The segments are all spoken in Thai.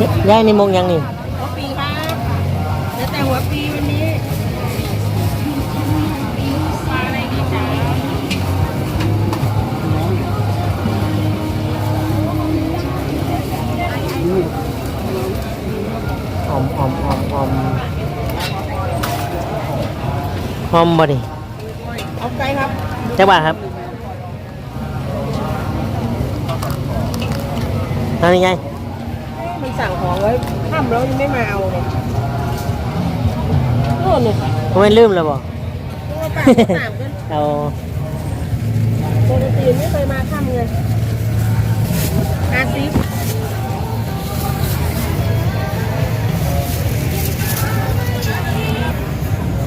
ย่างนี่มงยังนี่หัวปีครับแล้วแต่หัวปีวันนี้ปลาอะไรดีจ๊ะออมออมออมออมหอมบ่นี่เอาไก่ครับจักบาทครับเอานี่ไง มันสั่งของไว้ ค่ำแล้วยังไม่มาเอาเลยโน่นนี่ผมไม่ลืมแล้วบ่ตัวปลาสามกันเอาปกติไม่เคยมาค่ำเลยอาซิฟ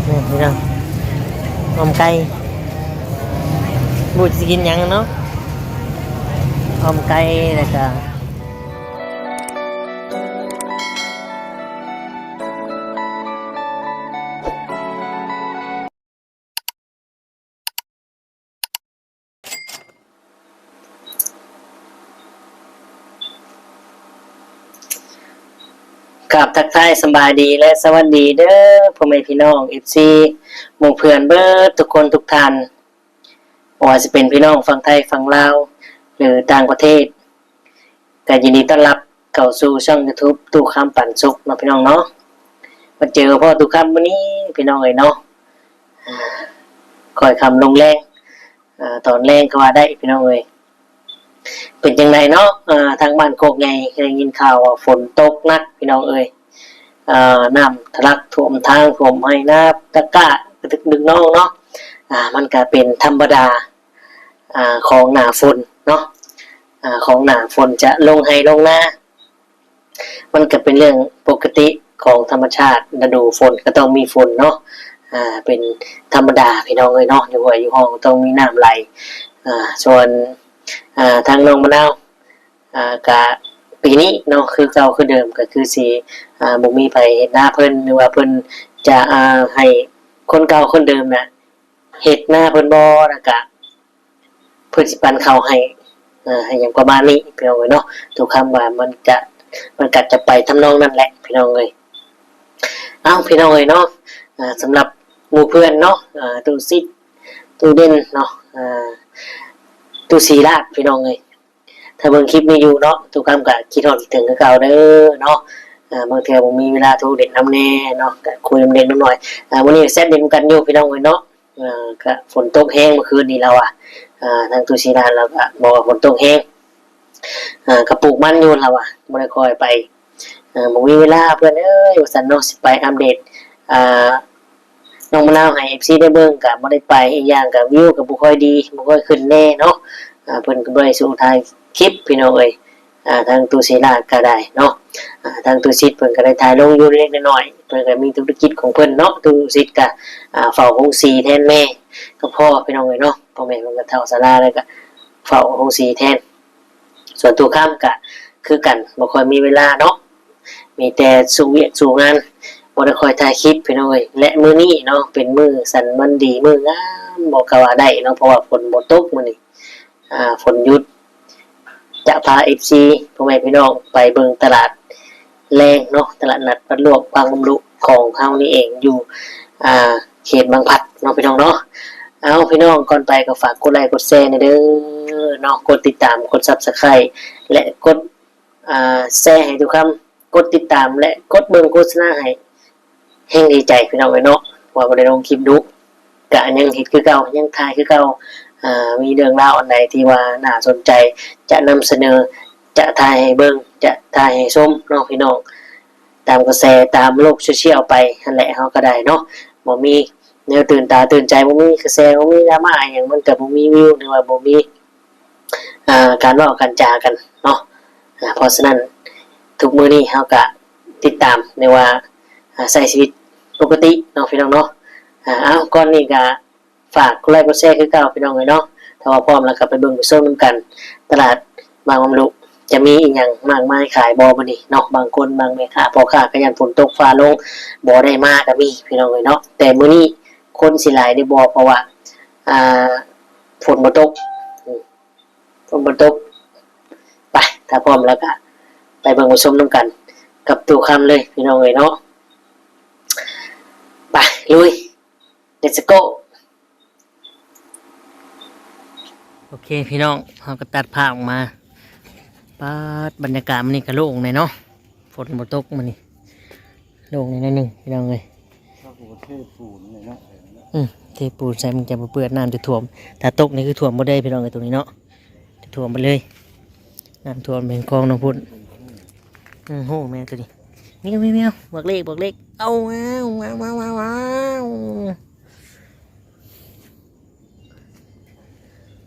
นี่พี่น้องออมไก่บูดสิกินหยังเนาะออมไก่แล้วก็ กับทักทายสบายดีและสวัสดีเด้อพ่อแม่พี่น้องเอฟซีหมู่เพื่อนเบิร์ทุกคนทุกท่านว่าจะเป็นพี่น้องฝั่งไทยฝั่งลาวหรือต่างประเทศก็ยินดีต้อนรับเข้าสู่ช่อง YouTube ตู้คำปั่นสุกนาะพี่น้องเนาะมาเจอพ่อตู้คำวันนี้พี่น้องเอ้ยเนาะคอยคำลงแรงอตอนแรงก็ว่าได้พี่น้องเอ้ย เป็นยังไงเนาะทางบ้านโคกไงได้ยินข่าวว่าฝนตกนักพี่น้องเอ้ยน้ำทะลักท่วมทางท่วมให้น้ำตะกะกระตึกดึงน้องเนาะมันก็เป็นธรรมดาอของหนาฝนเนาะอ่าของหนาฝนจะลงให้ลงหน้า มันก็เป็นเรื่องปกติของธรรมชาติฤดูฝนก็ต้องมีฝนเนาะอ่าเป็นธรรมดาพี่น้องเลยเนาะอยู่หัวอยู่ห้องต้องมีน้ำไหลอ่าส่วน อ่าทางน้องมะนาวอ่ากะปีนี้เนาะคือเก่าคือเดิมก็คือสีอ่าบ่มีไปเฮ็ดหน้าเพิ่นหรือว่าเพิ่นจะอ่าให้คนเก่าคนเดิมน่ะเฮ็ดหน้าเพิ่นบ่แล้วก็เพิ่นสิปันเข้าให้อ่าให้อย่างประมาณนี้พี่น้องเอ้ยเนาะทุกคำว่ามันจะมันก็จะไปทำนองนั้นแหละพี่น้องเอ้ยเอ้าพี่น้องเอ้ยเนาะอ่าสำหรับหมู่เพื่อนเนาะอ่าตู้ซิตู้เด่นเนาะอ่า ตู้สีลาดพี่น้องเอ้ยถ้าเบิ่งคลิปนี้อยู่เนาะทุกคำก็คิดฮอดคิดถึงคือเก่าเด้อเนาะอ่าบางเทีผมมีเวลาโทรเด็กน้ำแน่เนาะคุยน้ำเด็กน้ำหน่อยอ่าวันนี้เซตเด็กกันอยู่พี่น้องเลยเนาะอ่าก็ฝนตกแห้งเมื่อคืนนี้เราอะอ่าทางตุชีรานเราก็บอกว่าฝนตกแห้งอ่ากระปลูกมันอยู่เราอะไม่ได้คอยไปอ่าผมมีเวลาเพื่อนเอ้ยวันสันเนาะสิไปอัปเดต อ่าให้เอฟซีได้เบิ่งกับไม่ได้ไปอีกอย่างกับวิวกับบุค่อยดีบุค่อยขึ้นแน่เนาะอ่าเพิ่นก็บ่ได้สู่ทางคลิปพี่น้องเอ้ยอ่าทางตุชีราก็ได้เนาะอ่าทางตูซิดเพิ่นก็ได้ถ่ายลงอยู่เล็กน้อยเพิ่นก็มีธุรกิจของเพิ่นเนาะตูซิดก็อ่าเฝ้าโรงสีแทนแม่ก็พ่อพี่น้องเลยเนาะพ่อแม่เพิ่นก็เฒ่าสาราแล้วก็เฝ้าโรงสีแทน ส่วนตัวข้ามก็คือกันบ่ค่อยมีเวลาเนาะมีแต่สู่เวียกสู่งาน บ่ได้คอยถ่ายคลิปพี่น้องเอ้ยและมื้อนี้เนาะเป็นมื้อสันมันดีมื้องามบ่ก็ว่าได้เนาะเพราะว่าฝนบ่ตกมื้อนี้อ่าฝนหยุด จะพาเอฟซีพ่อแม่พี่น้องไปเบิ่งตลาดแรงเนาะตลาดนัดปัดลวกบางบำรุของเฮานี่เองอยู่อ่าเขตบางพัดเนาะพี่น้องเนาะเอาพี่น้องก่อนไปก็ฝากกดไลค์กดแชร์หนะเด้อเนาะกดติดตามกด Subscribe และกดอ่าแชร์ให้ทุกคำกดติดตามและกดเบิ่งโฆษณาให้ แห่งดีใจพี่น้องเลยเนาะว่าบ่ได้ลงคลิปดุกะยังเฮ็ดคือเก่ายังถ่ายคือเก่ามีเรื่องราวอันใดที่ว่าน่าสนใจจะนำเสนอจะถ่ายให้เบิ่งจะถ่ายให้ชมเนาะพี่น้องตามกระแสตามโลกโซเชียลไปนั่นแหละเฮาก็ได้เนาะบ่มีแนวตื่นตาตื่นใจบ่มีกระแสบ่มีดราม่าอหยังมันก็บ่มีวิวหรือว่าบ่มีการว้ากันจากันเนาะเพราะฉะนั้นทุกมื้อนี้เฮาก็ติดตามในว่าอ่าใช้ชีวิต ปกติเนาะพี่น้องเนาะอ่าเอาก่อนนี้ก็ฝากกดไลค์กดแชร์คือเก่าพี่น้องเลยเนาะถ้าว่าพร้อมแล้วก็ไปเบิ่งไปชมนํกัน ตลาดบางบำรุจะมีอีกอย่างมากมายขายบอบนี่เนาะบางคนบางแม่ค้าพอค้าก็ยันฝนตกฟ้าลงบอได้มากก็มีพี่น้องเลยเนาะแต่มื้อนี้คนสิหลายในบอเพราะว่าอ่าฝนบ่ตกฝนบ่ตกไปถ้าพร้อมแล้วก็ไปเบิ่งไปชมนํกัน กับตัวคำเลยพี่น้องเอ้ยเนาะ ไปลุย let's go โอเคพี่น้องเราก็ตัดภาพออกมาปาดบรรยากาศมันนี่ก็โล่งเลยเนาะฝนบ่ตกมันนี่โล่งเลยนิดนึงพี่น้องเลยถ้าหัวเทพศูนเลยเนาะอืมเทปูนใส่มันจะบ่เปื้อนน้ำจะท่วมถ้าตกนี่คือท่วมบ่ได้พี่น้องเลยตรงนี้เนาะจะท่วมไปเลยน้ำท่วมเป็นคลองน้องพุ่นอืมโหแม่ตัวนี้นี่ก็ไม่แมวบอกเลขบอกเลข เอาว้าวว้าวว้าวว้าว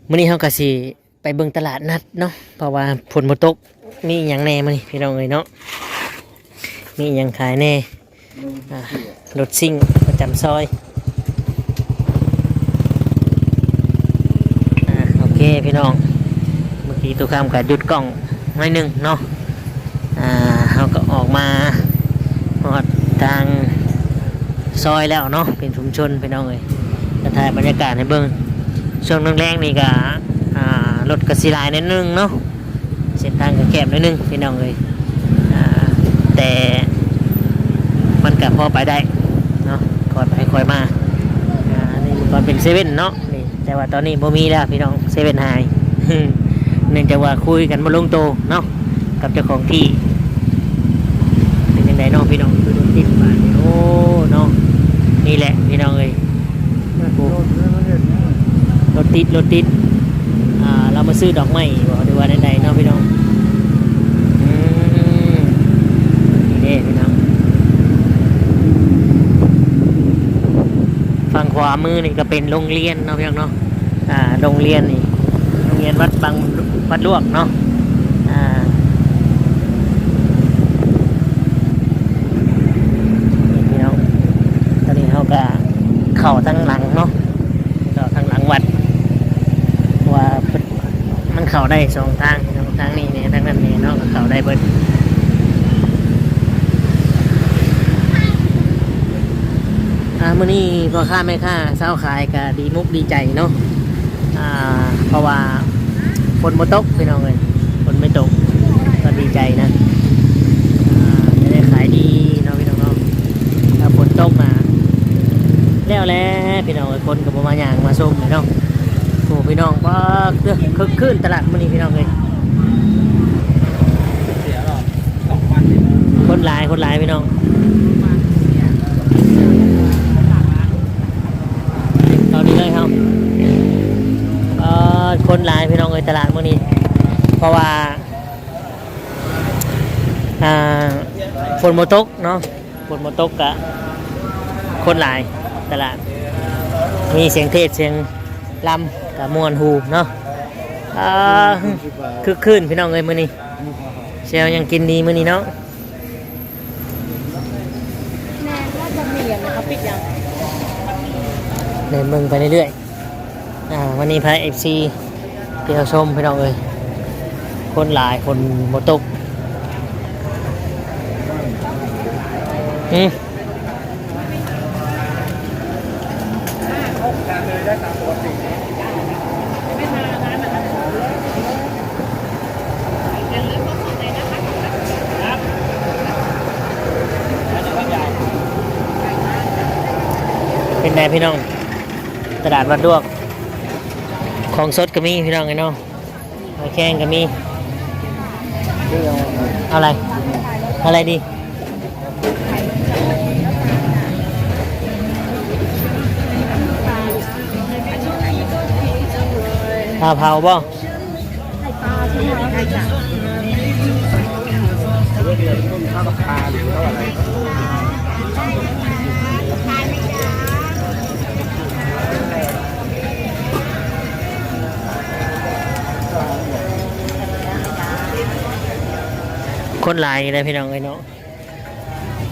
มื้อนี้เฮาก็สิไปเบิ่งตลาดนัดเนาะเพราะว่าฝนบ่ตกมีหยังแน่มื้อนี้พี่น้องเอ้ยเนาะมีหยังขายแน่รถซิ่งประจำซอยอโอเคพี่น้องเมื่อกี้ตัวข้ามกับหยุดกล้องหน่อยหนึ่งเนาะอ่าเขาก็ออกมา ทางซอยแล้วเนาะเป็นชุมชนพี่น้องเลยจะถ่ายบรรยากาศให้เบิ่งช่วงแรงๆนี่ก็รถกระสีลายนิดนึงเนาะเส้นทางก็แคบนิดนึงพี่น้องเลยแต่มันก็พอไปได้เนาะคอยไปคอยมาอ่านี่ก่อนเป็นเซเว่นเนาะนี่แต่ว่าตอนนี้บ่มีแล้วพี่น้องเซเว่นหายเนื่องจากว่าคุยกันบ่ลงโตเนาะกับเจ้าของที่ เป็นยังพี่น้องคือรถติดมาเนี่ยโอ้เนาะนี่แหละพี่น้องเอ้ยรถติดรถติดอ่าเรามาซื้อดอกไม้บ่หรือว่าใดๆเนาะพี่น้องอืมนี่เด้พี่น้องฝั่งขวามือนี่ก็เป็นโรงเรียนเนาะพี่น้องเนาะอ่าโรงเรียนนี่โรงเรียนวัดบางวัดลวกเนาะ อ่า นี่พี่น้อง ตอนนี้เขาก็ เข้าทางหลังเนาะเข้าทางหลังวัดว่ามันเข้าได้สองทางเน้องทางนี้เนี่ยทางนั้นเนี่ยเนาะก็เข้าได้เบิดอ่ามื่อนี้พอค้าแม่ค้าเช้าขายก็ดีมุกดีใจเนาะอ่าเพราะว่าฝนบ่ตกพี่น้องเลยฝนไม่ตกก็ดีใจนะอ่าจะได้ขายดีเนาะพี่น้องเนาะถ้าฝนตกมา แล้วแหล้วพี่น้องเอ้คนก็บ่มาอย่างมาส้มเลยเนาะโอ้พี่น้องว่าเด้อคึกคืนตลาดมื้อนี้พี่น้องเลยสองวันเนี่ยคนหลายคนหลายพี่น้องตอนนี้เลยครับเออคนหลายพี่น้องเอยตลาดมื่อนี้เพราะว่าอ่าฝนโมตกเนาะฝนโมตกกะคนหลาย ตลาด มีเสียงเทศเสียงลำกับมวนฮูเนาะอ่าคือคืนพี่น้องเอ้ยมื่อนี้เชลยังกินดีมื่อนี้เนาะแม่ว่าจะมีอย่างเขาปิดยังเดินเบิ่งไปเรื่อยๆอ่าวันนี้พระเอฟซีเที่ยวชมพี่น้องเอ้ยคนหลายคนหมดตกอืม การเลยได้ตามปกติ ไม่มาร้านมันยังเลิกก็ขอใจนะคะ เป็นไงพี่น้อง ตลาดวัดดวก ของสดก็มีพี่น้องไงเนาะหอยแข้งก็มี เอาอะไร อะไรดี ปลาเผาบ่ค่าราคาหรือว่าอะไคนหลายอยู่เลยพี่น้องไอ้เนาะ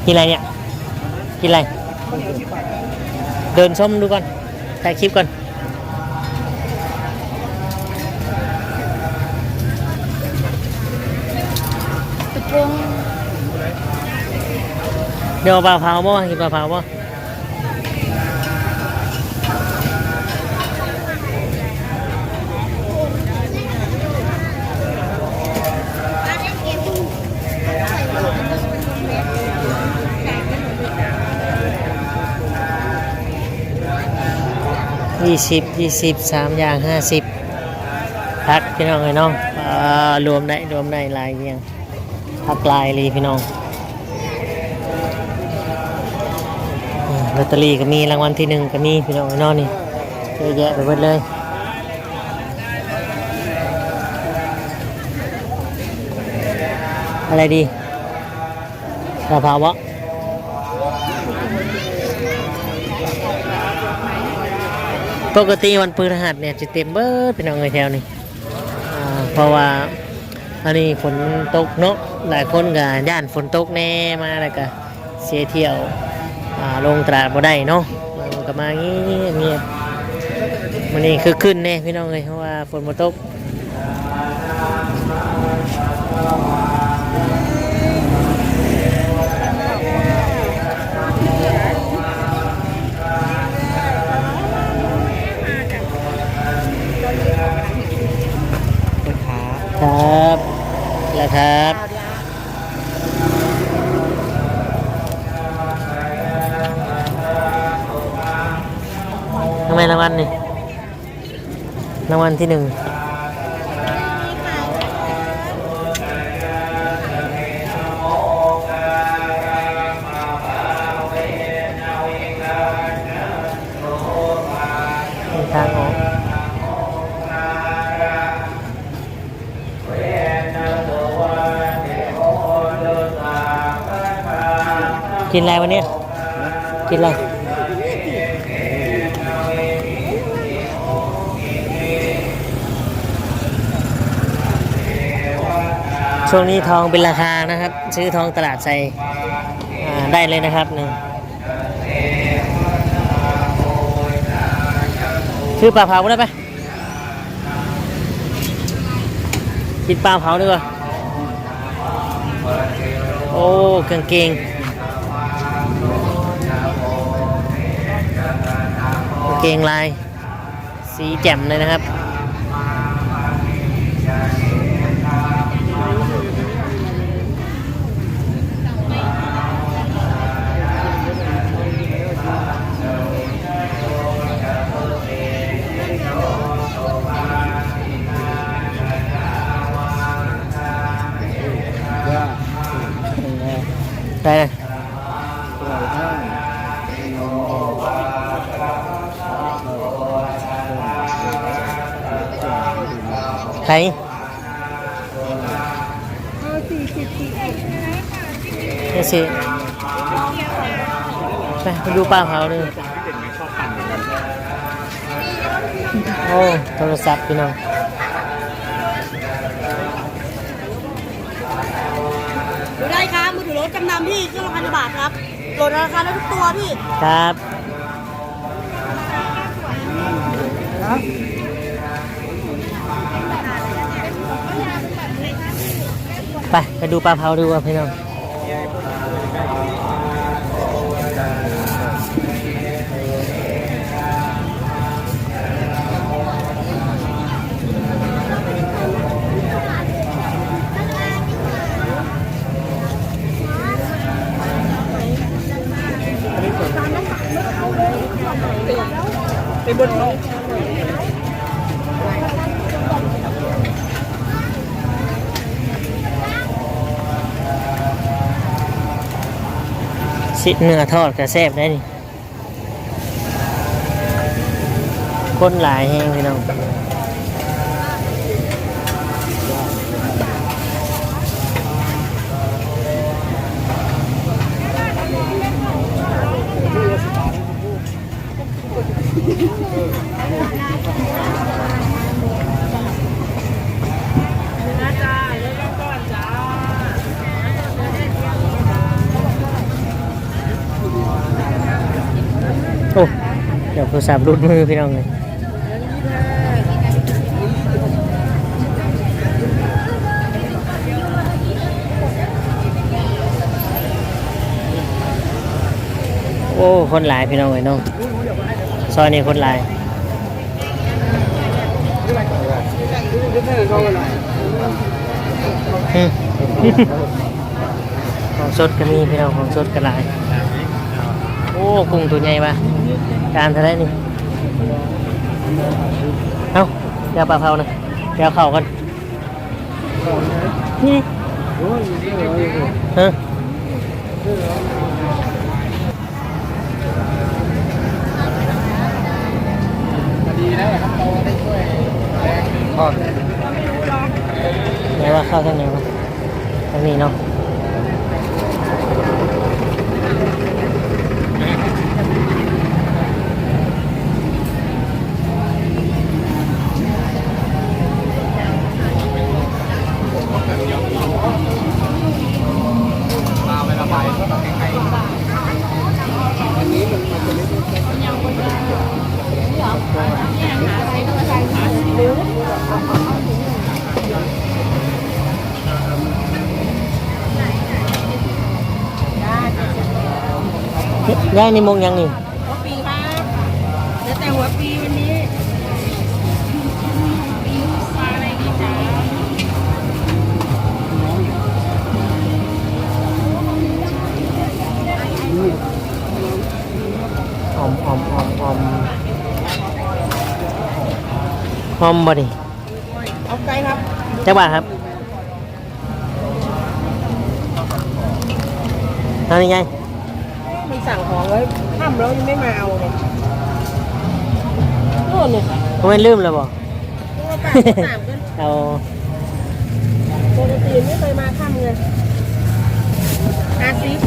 กินอะไรเนี่ยกินอะไร เดินชมดูก่อนถ่ายคลิปก่อนตะกงเดี๋ยวเอาปลาเผาบ่กินปลาเผาบ่ ยี่สิบยี่สิบสามอย่างห้าสิบพักพี่น้องเลยเนาะอ่ารวมได้รวมได้ลายเรียงพักลายเลยพี่น้องลอตเตอรี่ก็มีรางวัลที่หนึ่งก็มีพี่น้องเอ้ยเนาะนี่เยอะแยะไปหมดเลยอะไรดีกะเพราวะ ปกติวันพฤหัสเนี่ยจะเต็มเบิดเป็นเอาเงยแถวนี่เพราะว่าอันนี้ฝนตกเนาะหลายคนก็ย่านฝนตกแน่มาแล้วก็เสียเที่ยวลงตราดบ่ได้เนาะมันก็มางี้เงียบมันนี่คือขึ้นแน่พี่น้องเลยเพราะว่าฝนมาตก ครับ ครับ ทำไมรางวัลนี่ รางวัลที่หนึ่ง กินอะไรวันนี้กินอะไรช่วงนี้ทองเป็นราคานะครับ ซื้อทองตลาดใส่อ่าได้เลยนะครับหนึ่งซื้อปลาเผาได้ปะกินปลาเผาดีกว่าโอ้กางเกงกาง เกงลาย สีแจ่มเลยนะครับได้ รเอาสี่สิบสี่เอ็ดนี่สิไปไปดูป้าเขาเลยโอ้โทรศัพท์พี่น้องดูได้ครับมือถือรถจำนำพี่เครื่องละพันบาทครับโหลดราคาได้ทุกตัวพี่ครับ ไปไปดูปลาเผาดูว่าพี่น้องเป็นบนเขา สิเนื้อทอดกระแซบได้นี่คนหลายแห้งพี่น้อง นะจ้าเริ่มก่อนจ้า โอ้เดี๋ยว โทรศัพท์รุดมือพี่น้องเลยโอ้ คนหลายพี่น้องเลยน้องซอยนี้คนหลายของสดก็มีพี่น้องของสดก็หลาย โอ้ กุ้งตัวใหญ่ปะ จานเท่าไหรนี่เอ้าเดี๋ยวปลาเผานะเดี๋ยวเข่ากันนี่ฮะดีนะครับเราได้ช่วยแรงทอดไหนว่าเข้าทางไหนวะทางนี้เนาะ ย่ายในมงยังนี่หัวปีครับเดี๋ยวแต่หัวปีวันนี้ปลาอะไรดีจ๊ะออมออมออมออมออมบ่ดิเอาไก่ครับจักบาทครับทำยังไง สั่งของไว้ห้ามแล้วยังไม่มาเอาเลยโน่นเนี่ยผมไม่ลืมเลยบ่ตัวปลาสามกันเอาปกติไม่เคยมาค่ำเลยอาซิฟ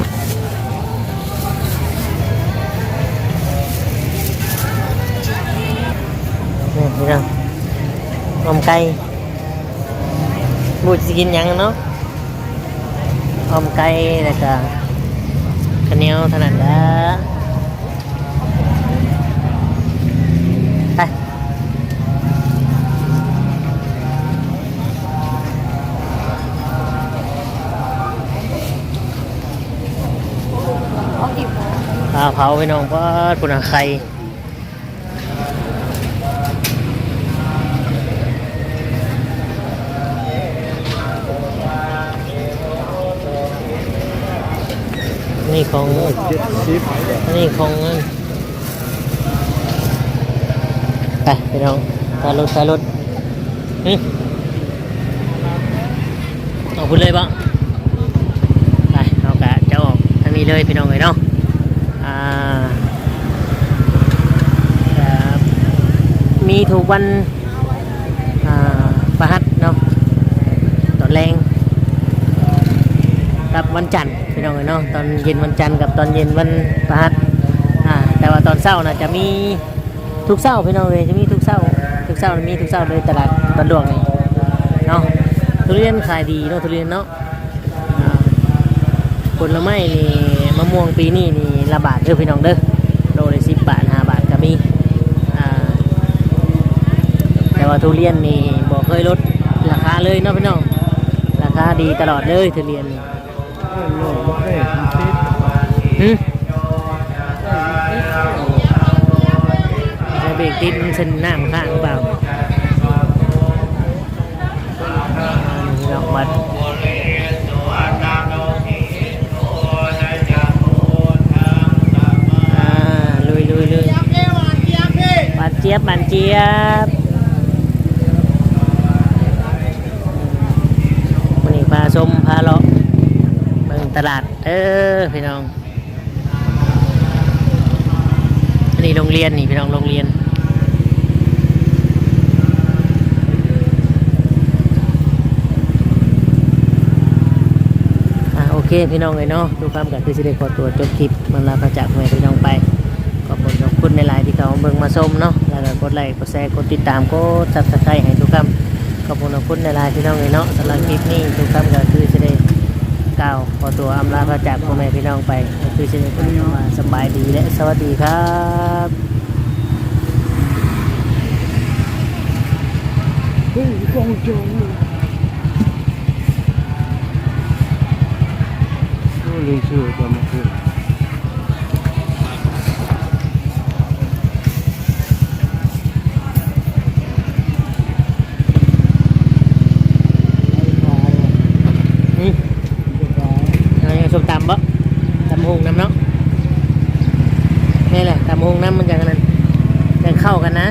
นี่พี่น้องออมไก่บูจะกินหยังเนาะออมไก่แล้วก็ข้าวเหนี ยวเท่านั้นแหละไปปลาเผาพี่น้องว่าคุณอาใคร นี่ของเจ็ดสิบนี่ของไปพี่น้องตารถตารถนี่ออกพูดเลยบ้างไปเอากะจะออกทางนี้เลยพี่น้องเลยเนาะอ่ามีถูกวันอ่าประหัสเนาะตอนแรงกับวันจันทร์ น้องเนาะตอนเย็นวันจันทร์กับตอนเย็นวันประหัสอ่าแต่ว่าตอนเช้านะจะมีทุกเช้าพี่น้องเลยจะมีทุกเช้าทุกเช้ามีทุกเช้าเลยตลาดตอนดวงนี่เนาะทุเรียนขายดีเนาะทุเรียนเนาะผลไม้นี่มะม่วงปีนี้นี่ละบาทเด้อพี่น้องเด้อโลละสิบบาทห้าบาทก็มีอ่าแต่ว่าทุเรียนนี่บอกเคยลดราคาเลยเนาะพี่น้องราคาดีตลอดเลยทุเรียนนี่ จะเบรกติดมันเส้นหน้าข้างเปล่าอ่านี่พี่น้องวัดอ่าลุยลุยลุยบานเจี๊ยบบานเจี๊ยบวันนี้พาชมพาเลาะเบิ่งตลาดเออพี่น้อง นนี้โรงเรียนนี่พี่น้องโรงเรียนอโอเคพี่น้องเลยเนาะดูความกันคือสิได้ขอตัวจบคลิปมันลาพระจากแม่พี่น้องไปขอบคุณขอบคุณในไลน์ที่เขาเบิ่งมาชมเนาะแล้วก็กดไลค์กดแชร์กดติดตามกดซับสไครต์ให้ทุกคำขอบคุณขอบคุณในไลน์พี่น้องเลยเนาะสำหรับคลิปนี้ทุกคำก็คือสิได้กล่าวขอตัวอำลาพระจากพ่อแม่พี่น้องไป คือสิได้ขอคำว่าสบายดีและสวัสดีครับเฮ้ยกองโจงลืมชื่อจำไม่ได้นี่อะไรส้มตำบ่ตำหงน้ำเนาะนี่แหละตำห งน้ำมันจะกังนั้นยังเข้ากันนะ